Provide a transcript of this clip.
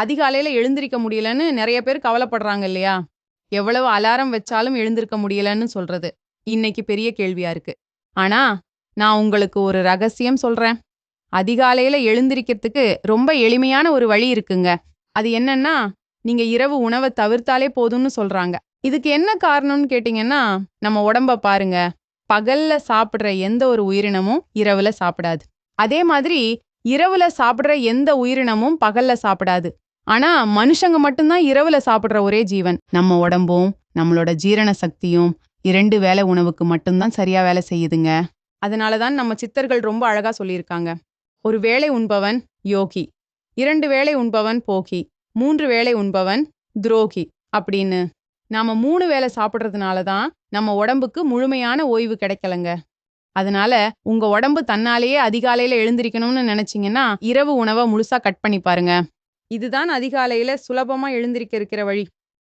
அதிகாலையில எழுந்திருக்க முடியலன்னு நிறைய பேர் கவலைப்படுறாங்க இல்லையா? எவ்வளவு அலாரம் வச்சாலும் எழுந்திருக்க முடியலன்னு சொல்றது. இன்னைக்கு பெரிய கேள்வியா இருக்கு. ஆனா, நான் உங்களுக்கு ஒரு ரகசியம் சொல்றேன். அதிகாலையில எழுந்திருக்கிறதுக்கு ரொம்ப எளிமையான ஒரு வழி இருக்குங்க. அது என்னன்னா, நீங்க இரவு உணவை தவிர்த்தாலே போதும்னு சொல்றாங்க. இதுக்கு என்ன காரணம்னு கேட்டீங்கன்னா, நம்ம உடம்ப பாருங்க. பகல்ல சாப்பிடுற எந்த ஒரு உயிரினமும் இரவுல சாப்பிடாது. அதே மாதிரி இரவுல சாப்பிடுற எந்த உயிரினமும் பகல்ல சாப்பிடாது. ஆனா மனுஷங்க மட்டும்தான் இரவுல சாப்பிடுற ஒரே ஜீவன். நம்ம உடம்பும், நம்மளோட ஜீரண சக்தியும் இரண்டு வேலை உணவுக்கு மட்டும்தான் சரியா வேலை செய்யுதுங்க. அதனாலதான் நம்ம சித்தர்கள் ரொம்ப அழகா சொல்லியிருக்காங்க. ஒரு வேலை உண்பவன் யோகி, இரண்டு வேளை உண்பவன் போகி, மூன்று வேளை உண்பவன் துரோகி அப்படின்னு. நாம மூணு வேளை சாப்பிடுறதுனால தான் நம்ம உடம்புக்கு முழுமையான ஓய்வு கிடைக்கலங்க. அதனால உங்க உடம்பு தன்னாலேயே அதிகாலையில எழுந்திருக்கணும்னு நினைச்சீங்கன்னா, இரவு உணவ முழுசா கட் பண்ணி பாருங்க. இதுதான் அதிகாலையில சுலபமா எழுந்திருக்க இருக்கிற வழி.